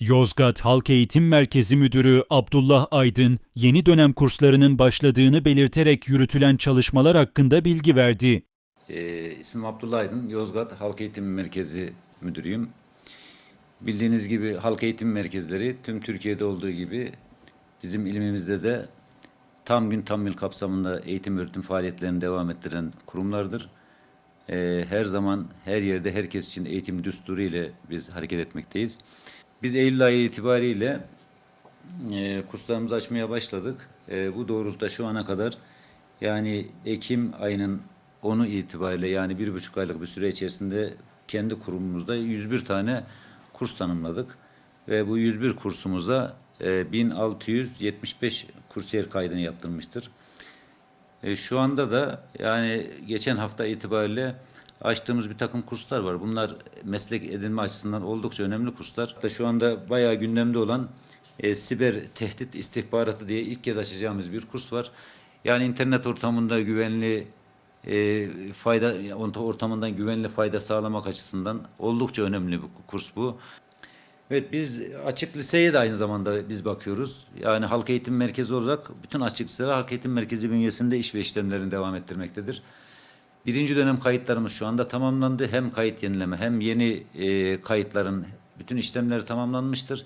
Yozgat Halk Eğitim Merkezi Müdürü Abdullah Aydın, yeni dönem kurslarının başladığını belirterek yürütülen çalışmalar hakkında bilgi verdi. Ee, ismim Abdullah Aydın, Yozgat Halk Eğitim Merkezi Müdürüyüm. Bildiğiniz gibi halk eğitim merkezleri tüm Türkiye'de olduğu gibi bizim ilimimizde de tam gün tam yıl kapsamında eğitim öğretim faaliyetlerini devam ettiren kurumlardır. Ee, her zaman her yerde herkes için eğitim düsturu ile biz hareket etmekteyiz. Biz Eylül ayı itibariyle e, kurslarımızı açmaya başladık. E, bu doğrultuda şu ana kadar yani Ekim ayının 10'u itibariyle yani bir buçuk aylık bir süre içerisinde kendi kurumumuzda 101 tane kurs tanımladık. Ve bu 101 kursumuza e, 1675 kursiyer kaydını yaptırmıştır. E, şu anda da yani geçen hafta itibariyle açtığımız bir takım kurslar var. Bunlar meslek edinme açısından oldukça önemli kurslar. Hatta şu anda bayağı gündemde olan e, siber tehdit istihbaratı diye ilk kez açacağımız bir kurs var. Yani internet ortamında güvenli e, fayda ortamından güvenli fayda sağlamak açısından oldukça önemli bir kurs bu. Evet biz açık liseye de aynı zamanda biz bakıyoruz. Yani halk eğitim merkezi olarak bütün açık liseler halk eğitim merkezi bünyesinde iş ve işlemlerini devam ettirmektedir. Birinci dönem kayıtlarımız şu anda tamamlandı. Hem kayıt yenileme hem yeni e, kayıtların bütün işlemleri tamamlanmıştır.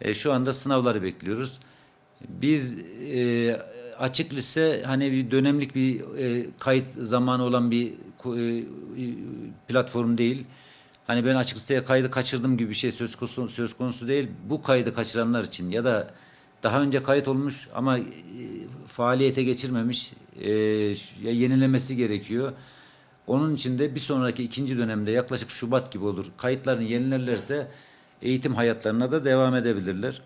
E, şu anda sınavları bekliyoruz. Biz e, açık lise hani bir dönemlik bir e, kayıt zamanı olan bir e, platform değil. Hani ben açık liseye kaydı kaçırdım gibi bir şey söz konusu, söz konusu değil. Bu kaydı kaçıranlar için ya da daha önce kayıt olmuş ama e, faaliyete geçirmemiş e, yenilemesi gerekiyor. Onun için de bir sonraki ikinci dönemde yaklaşık Şubat gibi olur. Kayıtlarını yenilerlerse eğitim hayatlarına da devam edebilirler.